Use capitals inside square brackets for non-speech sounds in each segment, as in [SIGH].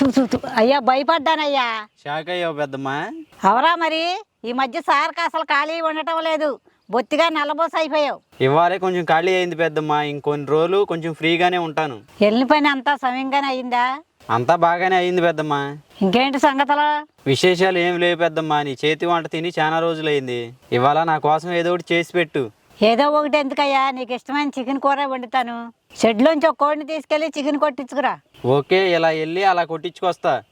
తూ. అయ్యా భయపడ్డానయ్యా. షాక్ అయ్యావు పెద్దమ్మా. అవరా మరి? ఈ మధ్య సార్కి అసలు ఖాళీ ఉండటం లేదు. బొత్తిగా నల్లబోస అయిపోయావు. ఇవాళే కొంచెం ఖాళీ అయింది పెద్దమ్మా. ఇంకొన్ని రోజులు కొంచెం ఫ్రీగానే ఉంటాను. వెళ్ళిన పని అంతా సమయంగానే అయిందా? అంతా బాగానే అయింది పెద్దమ్మా. ఇంకేంటి సంగతులు? విశేషాలు ఏం లేవు పెద్దమ్మా. నీ చేతి వంట తిని చాలా రోజులైంది. ఇవాళ నా కోసం ఏదో ఒకటి చేసి పెట్టు. ఏదో ఒకటి ఎందుకయ్యా? నీకు ఇష్టమైన చికెన్ కూర వండుతాను. షెడ్లోంచి ఒక కోడిని తీసుకెళ్ళి చికెన్ కొట్టించుకురా. ఓకే ఇలా వెళ్ళి అలా కొట్టించుకొస్తా.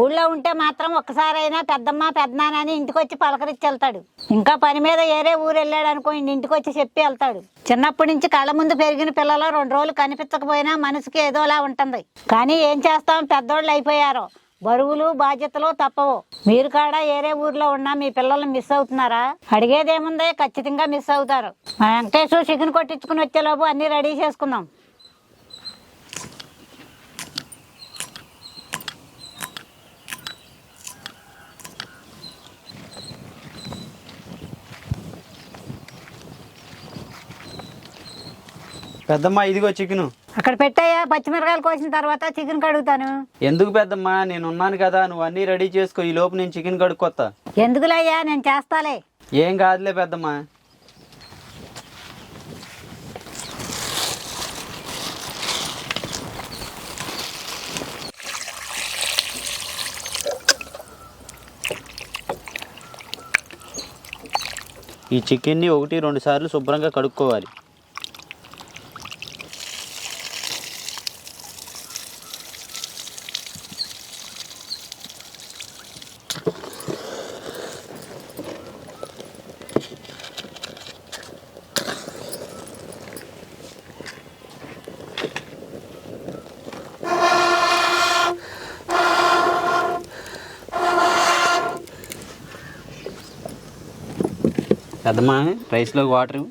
ఊళ్ళో ఉంటే మాత్రం ఒక్కసారైనా పెద్దమ్మ పెద్దనానని అని ఇంటికి వచ్చి పలకరించి వెళ్తాడు ఇంకా పని మీద ఏరే ఊరు వెళ్ళాడు అనుకో ఇంటికి వచ్చి చెప్పి వెళ్తాడు. చిన్నప్పటి నుంచి కళ్ళ ముందు పెరిగిన పిల్లలు రెండు రోజులు కనిపించకపోయినా మనసుకి ఏదోలా ఉంటుంది. కానీ ఏం చేస్తాం? పెద్దోళ్ళు అయిపోయారు. బరువులు బాధ్యతలు తప్పవు. మీరు కాడ ఏరే ఊర్లో ఉన్నా మీ పిల్లలు మిస్ అవుతున్నారా? అడిగేదేముంది? ఖచ్చితంగా మిస్ అవుతారు. వెంకటేశ్వర చికెన్ కొట్టించుకుని వచ్చేలోపు అన్ని రెడీ చేసుకుందాం. పెద్దమ్మా ఇదిగో చికెను. అక్కడ పెట్టాయా పచ్చిమిరకాయలు కోసిన తర్వాత చికెన్ కడుగుతాను. ఎందుకు పెద్దమ్మా? నేను ఉన్నాను కదా నువ్వు అన్నీ రెడీ చేసుకో ఈ లోపు నేను చికెన్ కడుక్కొత్తా. ఎందుకులయ్యా నేను చేస్తాలే. ఏం కాదులే పెద్దమ్మా. ఈ చికెన్ని ఒకటి రెండు సార్లు శుభ్రంగా కడుక్కోవాలి. పెద్దమ్మా రైస్లో వాటర్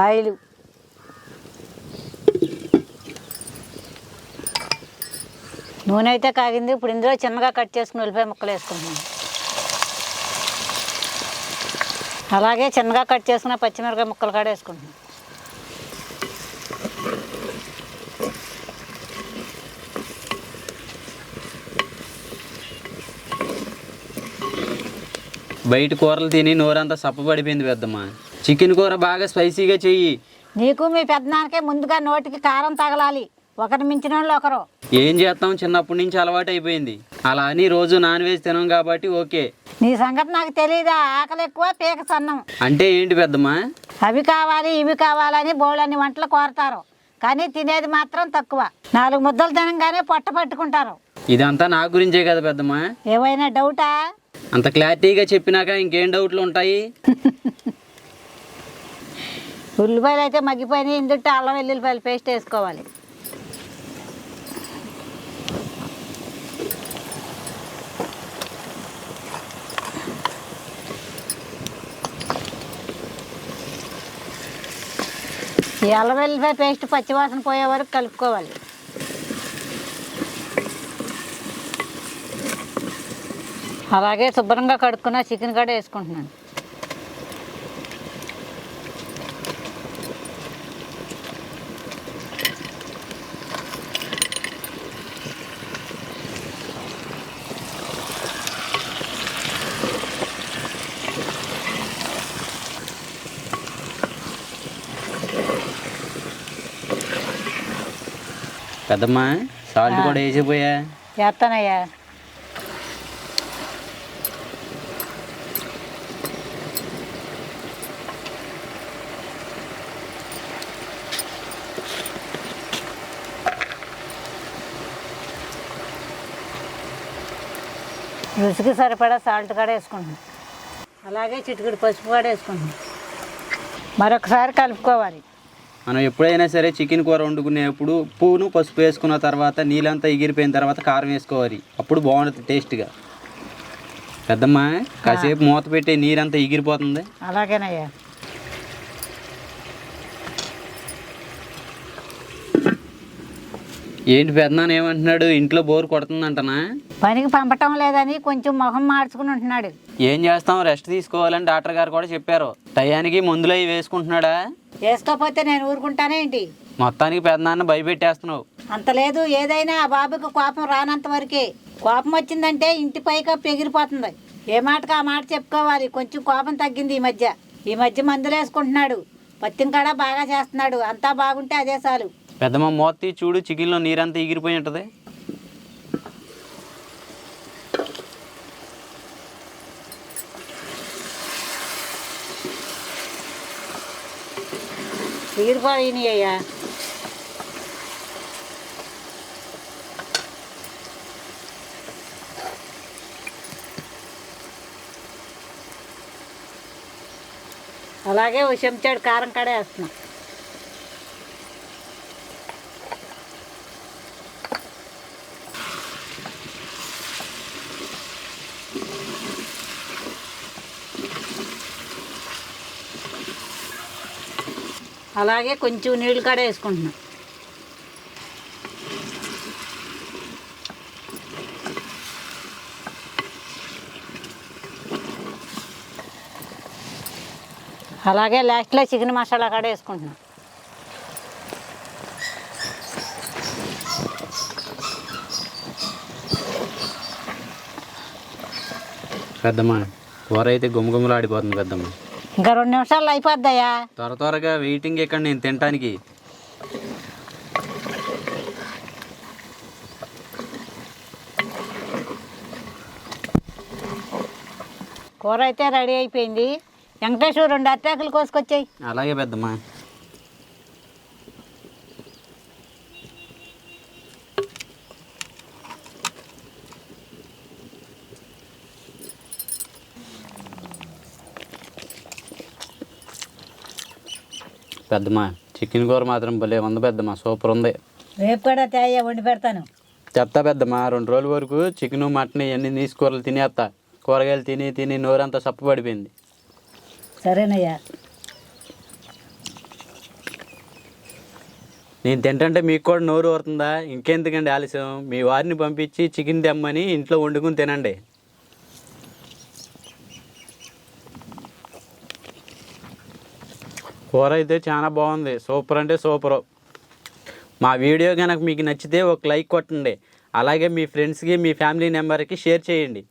ఆయిలు ఆయిల్. నూనె అయితే కాగింది. ఇప్పుడు ఇందులో చిన్నగా కట్ చేసుకుని ఉల్లిపాయ ముక్కలు వేసుకుంటున్నాను. అలాగే చిన్నగా కట్ చేసుకున్న పచ్చిమిరపకాయ ముక్కలు కూడా వేసుకుంటున్నాను. బయట కూరలు తిని నోరంతా సప్పబడిపోయింది పెద్దమ్మా. చికెన్ కూర బాగా స్పైసీగా చెయ్యి. నీకు మీ పెద్దనాన్నకే ముందుగా నోటికి కారం తగలాలి. ఒకరు మించిన వాళ్ళు ఒకరు. ఏం చేస్తాం? చిన్నప్పటి నుంచి అలవాటు అయిపోయింది. అలా అని రోజు నాన్ వెజ్ తినం కాబట్టి ఓకే. నీ సంగతి నాకు తెలియదా ఆకలి ఎక్కువ పీక సన్నం. అంటే ఏంటి పెద్దమ్మా? అవి కావాలి ఇవి కావాలని బోళ్ళని వంటలు కోరతారు. కానీ తినేది మాత్రం తక్కువ. నాలుగు ముద్దలు తినంగానే పొట్ట పట్టుకుంటారు. ఇదంతా నా గురించే కదా పెద్దమ్మా. ఏమైనా డౌటా? అంత క్లారిటీగా చెప్పినాక ఇంకేం డౌట్లు ఉంటాయి? [LAUGHS] ఉల్లిపాయలు అయితే మగ్గిపోయినాయి. ఇందుట్లో అల్లం వెల్లుల్లిపాయలు పేస్ట్ వేసుకోవాలి. ఎల్ల వెల్లిపాయ పేస్ట్ పచ్చివాసన పోయే వరకు కలుపుకోవాలి. అలాగే శుభ్రంగా కడుక్కున్న చికెన్ కూడా వేసుకుంటున్నాను. పెద్దమ్మా సాల్ట్ కూడా వేసిపోయా? చేస్తానయ్యా. రుచికి సరిపడా సాల్ట్ కూడా వేసుకుంటున్నాం. అలాగే చిటికెడు పసుపు కూడా వేసుకుంటున్నాం. మరొకసారి కలుపుకోవాలి. మనం ఎప్పుడైనా సరే చికెన్ కూర వండుకునేప్పుడు ఉప్పును పసుపు వేసుకున్న తర్వాత నీళ్ళంతా ఎగిరిపోయిన తర్వాత కారం వేసుకోవాలి. అప్పుడు బాగుంటుంది టేస్ట్గా. పెద్దమ్మ కాసేపు మూత పెట్టి నీరంతా ఎగిరిపోతుంది. అలాగేనయ్యా. ఏంటి పెద్దనాన్న ఏమంటున్నాడు? ఇంట్లో బోర్ కొడుతుందంటనా? పనికి పంపటం లేదని కొంచెం మొహం మార్చుకుని ఉంటున్నాడు. ఏం చేస్తాం? రెస్ట్ తీసుకోవాలని డాక్టర్ గారు కూడా చెప్పారు. టయానికి మందులు అవి వేసుకుంటున్నాడా? వేసుకోకపోతే నేను ఊరుకుంటానేంటి మొత్తానికి పెద్దనాన్న భయపెట్టేస్తున్నావు. అంత లేదు. ఏదైనా ఆ బాబుకి కోపం రానంత వరకే. కోపం వచ్చిందంటే ఇంటి పైగా పెగిరిపోతుంది. ఏ మాటకు ఆ మాట చెప్పుకోవాలి? కొంచెం కోపం తగ్గింది ఈ మధ్య. ఈ మధ్య మందులు వేసుకుంటున్నాడు. పత్తిం కాడ బాగా చేస్తున్నాడు. అంతా బాగుంటే అదే చాలు. పెద్దమ్మ మోతి చూడు చికెన్లో నీరంతా ఎగిరిపోయి ఉంటుంది ఎగిరిపోయినాయ్యా అలాగే ఓ చెంచాడు కారం కాడే వేస్తున్నాం. అలాగే కొంచెం నీళ్ళు కాడ వేసుకుంటున్నాం. అలాగే లాస్ట్లో చికెన్ మసాలా కాడ వేసుకుంటున్నాం. పెద్దమ్మ కూర అయితే గుమగుమలాడిపోతుంది పెద్దమ్మ. ఇంకా రెండు నిమిషాల్లో అయిపోద్దయ్యా. త్వర త్వరగా వెయిటింగ్ ఇక్కడ నేను తినటానికి. కూర అయితే రెడీ అయిపోయింది. వెంకటేశ్వర రెండు అట్టాకులు కోసుకొచ్చాయి. అలాగే పెద్దమ్మ. పెద్దమ్మ. చికెన్ కూర మాత్రం భలే ఉంది పెద్దమ్మ. సూపర్ ఉంది. రేపు కూడా తేయ్య వండి పెడతాను. చెప్తా పెద్దమ్మ రెండు రోజుల వరకు చికెన్ మటన్ ఇవన్నీ నీసు కూరలు తినేస్తా. కూరగాయలు తిని తిని నోరంతా సప్పబడిపోయింది సరేనయ్యా. నేను తింటుంటే మీకు కూడా నోరు ఊరుతుందా? ఇంకెందుకండి ఆలస్యం? మీ వారిని పంపించి చికెన్ తెమ్మని ఇంట్లో వండుకుని తినండి. కూర అయితే చాలా బాగుంది. సూపర్ అంటే సూపర్. మా వీడియో కనుక మీకు నచ్చితే ఒక లైక్ కొట్టండి. అలాగే మీ ఫ్రెండ్స్కి మీ ఫ్యామిలీ మెంబర్కి షేర్ చేయండి.